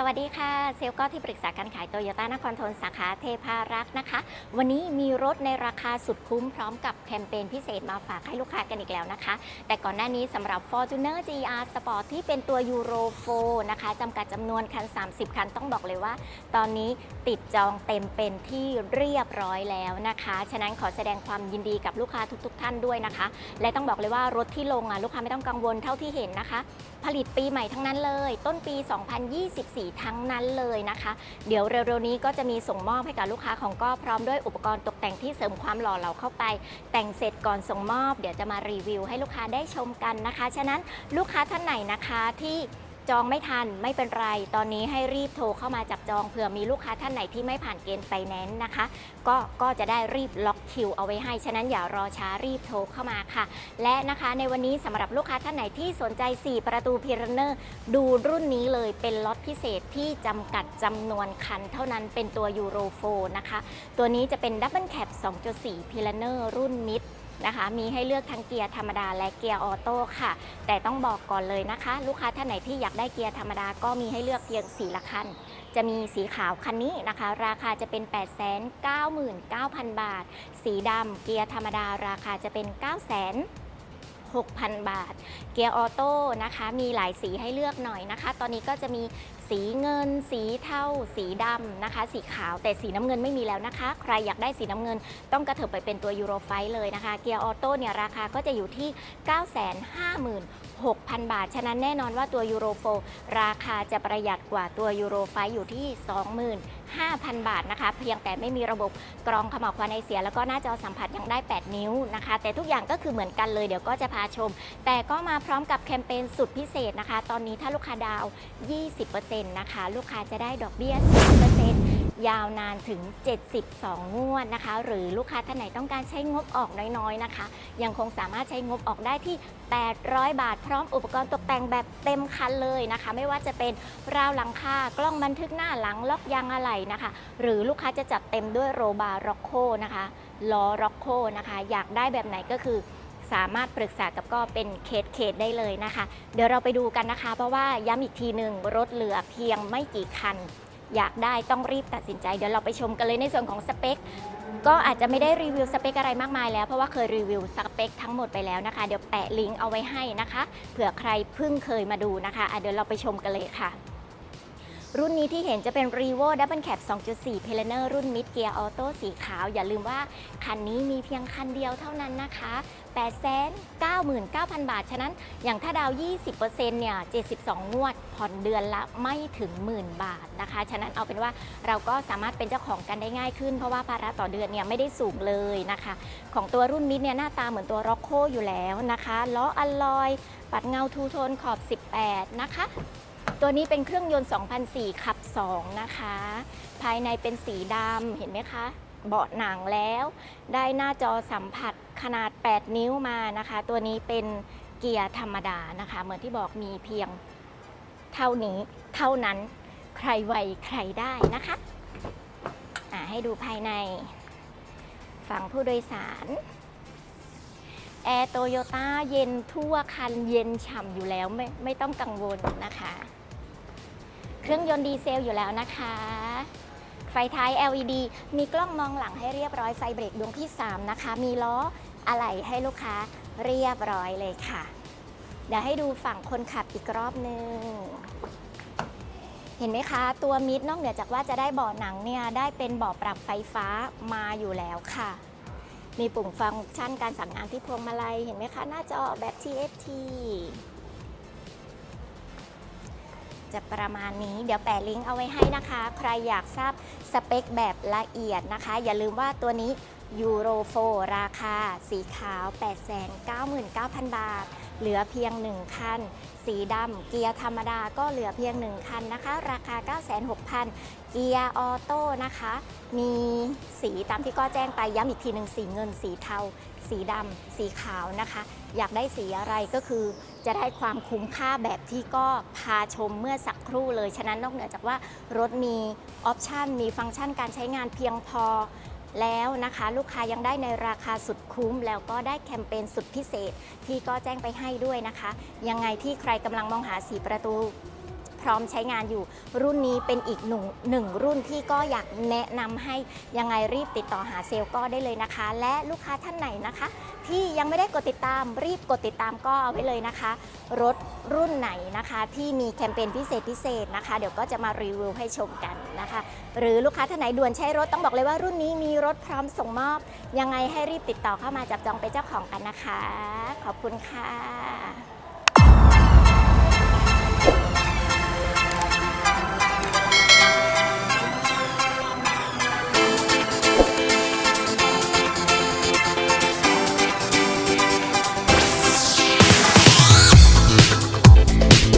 สวัสดีค่ะ เซลก็ที่ปรึกษาการขายโตโยต้านครทนสาขาเทพารักษ์นะคะ วันนี้มีรถในราคาสุดคุ้มพร้อมกับแคมเปญพิเศษมาฝากให้ลูกค้ากันอีกแล้วนะคะ แต่ก่อนหน้านี้สำหรับ Fortuner GR Sport ที่เป็นตัว Euro 4นะคะจำกัดจำนวนคัน 30 คันต้องบอกเลยว่า ตอนนี้ติดจองเต็มเป็นที่เรียบร้อยแล้วนะคะ ฉะนั้นขอแสดงความยินดีกับลูกค้าทุกๆท่านด้วยนะคะ และต้องบอกเลยว่ารถที่ลงอะลูกค้าไม่ต้องกังวลเท่าที่เห็นนะคะ ผลิตปีใหม่ทั้งนั้นเลย ต้นปี 2024ทั้งนั้นเลยนะคะ เดี๋ยวเร็วๆนี้ก็จะมีส่งมอบให้กับลูกค้าของก็พร้อมด้วยอุปกรณ์ตกแต่งที่เสริมความหล่อเหลาเข้าไป แต่งเสร็จก่อนส่งมอบ เดี๋ยวจะมารีวิวให้ลูกค้าได้ชมกันนะคะ ฉะนั้นลูกค้าท่านไหนนะคะที่ จองไม่ทันไม่เป็นไร ตอนนี้ให้รีบโทรเข้ามาจับจองเผื่อมีลูกค้าท่านไหนที่ไม่ผ่านเกณฑ์ไฟแนนซ์นะคะ ก็ก็จะได้รีบล็อกคิวเอาไว้ให้ ฉะนั้นอย่ารอช้ารีบโทรเข้ามาค่ะ และนะคะในวันนี้สำหรับลูกค้าท่านไหนที่สนใจ 4 ประตูพีรันเนอร์ดูรุ่นนี้เลยเป็นล็อตพิเศษที่จำกัดจำนวนคัน เท่านั้นเป็นตัวยูโรโฟนะคะ ตัวนี้จะเป็นดับเบิลแคป2.4พีรันเนอร์รุ่นมิด นะคะ มีให้เลือกทั้งเกียร์ธรรมดาและเกียร์ออโต้ค่ะ แต่ต้องบอกก่อนเลยนะคะ ลูกค้าท่านไหนที่อยากได้เกียร์ธรรมดาก็มีให้เลือกเพียงสีละคัน จะมีสีขาวคันนี้นะคะ ราคาจะเป็น 899,000 บาท สีดำเกียร์ธรรมดาราคาจะเป็น 9 0 0 0 6,000 บาท เกียร์ออโต้นะคะ มีหลายสีให้เลือกหน่อยนะคะ ตอนนี้ก็จะมี สีเงิน สีเทาสีดำนะคะ สีขาวแต่สีน้ำเงินไม่มีแล้วนะคะ ใครอยากได้สีน้ำเงินต้องกระเถิบไปเป็นตัวยูโรไฟเลยนะคะ เกียร์ออโต้เนี่ยราคาก็จะอยู่ที่ 956,000 บาท ฉะนั้นแน่นอนว่าตัวยูโรโฟราคาจะประหยัดกว่าตัวยูโรไฟอยู่ที่ 25,000 บาทนะคะ เพียงแต่ไม่มีระบบกรองขม่าวควันไอเสีย แล้วก็หน้าจอสัมผัสยังได้ 8 นิ้วนะคะ แต่ทุกอย่างก็คือเหมือนกันเลยเดี๋ยวก็จะพาชม แต่ก็มาพร้อมกับแคมเปญสุดพิเศษนะคะ ตอนนี้ถ้าลูกค้าดาว 20% 3%นะคะ ลูกค้าจะได้ดอกเบี้ย 10%ยาวนานถึง 72 งวดนะคะ หรือลูกค้าท่านไหนต้องการใช้งบออกน้อยๆนะคะ ยังคงสามารถใช้งบออกได้ที่ 800 บาท พร้อมอุปกรณ์ตกแต่งแบบเต็มคันเลยนะคะ ไม่ว่าจะเป็นราวหลังคากล้องบันทึกหน้าหลังล็อกยางอะไหล่นะคะ หรือลูกค้าจะจัดเต็มด้วยโรบาร็อกโคนะคะล้อร็อกโคนะคะ อยากได้แบบไหนก็คือ สามารถปรึกษากับก็เป็นเคสเคสได้เลยนะคะ เดี๋ยวเราไปดูกันนะคะ เพราะว่าย้ำอีกทีหนึ่งรถเหลือเพียงไม่กี่คัน อยากได้ต้องรีบตัดสินใจ เดี๋ยวเราไปชมกันเลยในส่วนของสเปคก็อาจจะไม่ได้รีวิวสเปคอะไรมากมายแล้วเพราะว่าเคยรีวิวสเปคทั้งหมดไปแล้วนะคะ เดี๋ยวแปะลิงก์เอาไว้ให้นะคะเผื่อใครเพิ่งเคยมาดูนะคะะเดี๋ยวเราไปชมกันเลยค่ะ รุ่นนี้ที่เห็นจะเป็น r e v o Double Cab 2.4 p e l a n e r รุ่น Mid Gear Auto สีขาว อย่าลืมว่าคันนี้มีเพียงคันเดียวเท่านั้นนะคะ 899,000 บาท ฉะนั้นอย่างถ้าดาวน์20%เนี่ย 72 งวด ผ่อนเดือนละไม่ถึงหมื่นบาทนะคะ ฉะนั้นเอาเป็นว่าเราก็สามารถเป็นเจ้าของกันได้ง่ายขึ้น เพราะว่าภาระต่อเดือนเนี่ยไม่ได้สูงเลยนะคะ ของตัวรุ่นมิดเนี่ยหน้าตาเหมือนตัวร็อกโคอยู่แล้วนะคะล้ออลลอย ปัดเงาทูโทนขอบ 18 นะคะ ตัวนี้เป็นเครื่องยนต์ 2004 ขับ 2 นะคะ ภายในเป็นสีดำเห็นไหมคะ เบาะหนังแล้ว ได้หน้าจอสัมผัสขนาด 8 นิ้วมานะคะ ตัวนี้เป็นเกียร์ธรรมดานะคะ เหมือนที่บอกมีเพียงเท่านี้เท่านั้นใครไวใครได้นะคะให้ดูภายใน ฝั่งผู้โดยสารแอร์โตโยต้าเย็นทั่วคันเย็นฉ่ำอยู่แล้วไม่ไม่ต้องกังวลนะคะ เครื่องยนต์ดีเซลอยู่แล้วนะคะ ไฟท้าย LED มีกล้องมองหลังให้เรียบร้อยไฟเบรกดวงที่ 3 นะคะ มีล้ออะไหล่ให้ลูกค้าเรียบร้อยเลยค่ะ เดี๋ยวให้ดูฝั่งคนขับอีกรอบนึงเห็นไหมคะ ตัวมิดนอกเหนือจากว่าจะได้เบาะหนังเนี่ยได้เป็นเบาะปรับไฟฟ้ามาอยู่แล้วค่ะ มีปุ่มฟังก์ชันการสั่งงานที่พวงมาลัยเห็นไหมคะ หน้าจอแบบ TFT จะประมาณนี้เดี๋ยวแปะลิงก์เอาไว้ให้นะคะ ใครอยากทราบสเปคแบบละเอียดนะคะ อย่าลืมว่าตัวนี้ยูโรโฟราคา สีขาว 899,000 บาท เหลือเพียง 1 คัน สีดำเกียร์ธรรมดาก็เหลือเพียง 1 คันนะคะ ราคา 96,000 เกียร์ออโต้นะคะ มีสีตามที่ก็แจ้งไปย้ำอีกทีหนึ่งสีเงินสีเทา สีดำสีขาวนะคะ อยากได้สีอะไรก็คือ จะได้ความคุ้มค่าแบบที่ก็พาชมเมื่อสักครู่เลย ฉะนั้นนอกเหนือจากว่ารถมีออปชันมีฟังก์ชันการใช้งานเพียงพอแล้วนะคะ ลูกค้ายังได้ในราคาสุดคุ้ม แล้วก็ได้แคมเปญสุดพิเศษที่ก็แจ้งไปให้ด้วยนะคะ ยังไงที่ใครกำลังมองหาสีประตู พร้อมใช้งานอยู่ รุ่นนี้เป็นอีกหนึ่งหนึ่งรุ่นที่ก็อยากแนะนำให้ยังไงรีบติดต่อหาเซลล์ก็ได้เลยนะคะ และลูกค้าท่านไหนนะคะ ที่ยังไม่ได้กดติดตามรีบกดติดตามก็เอาไว้เลยนะคะ รถรุ่นไหนนะคะที่มีแคมเปญพิเศษพิเศษนะคะ เดี๋ยวก็จะมารีวิวให้ชมกันนะคะ หรือลูกค้าท่านไหนด่วนใช้รถต้องบอกเลยว่ารุ่นนี้มีรถพร้อมส่งมอบ ยังไงให้รีบติดต่อเข้ามาจับจองเป็นเจ้าของกันนะคะ ขอบคุณค่ะ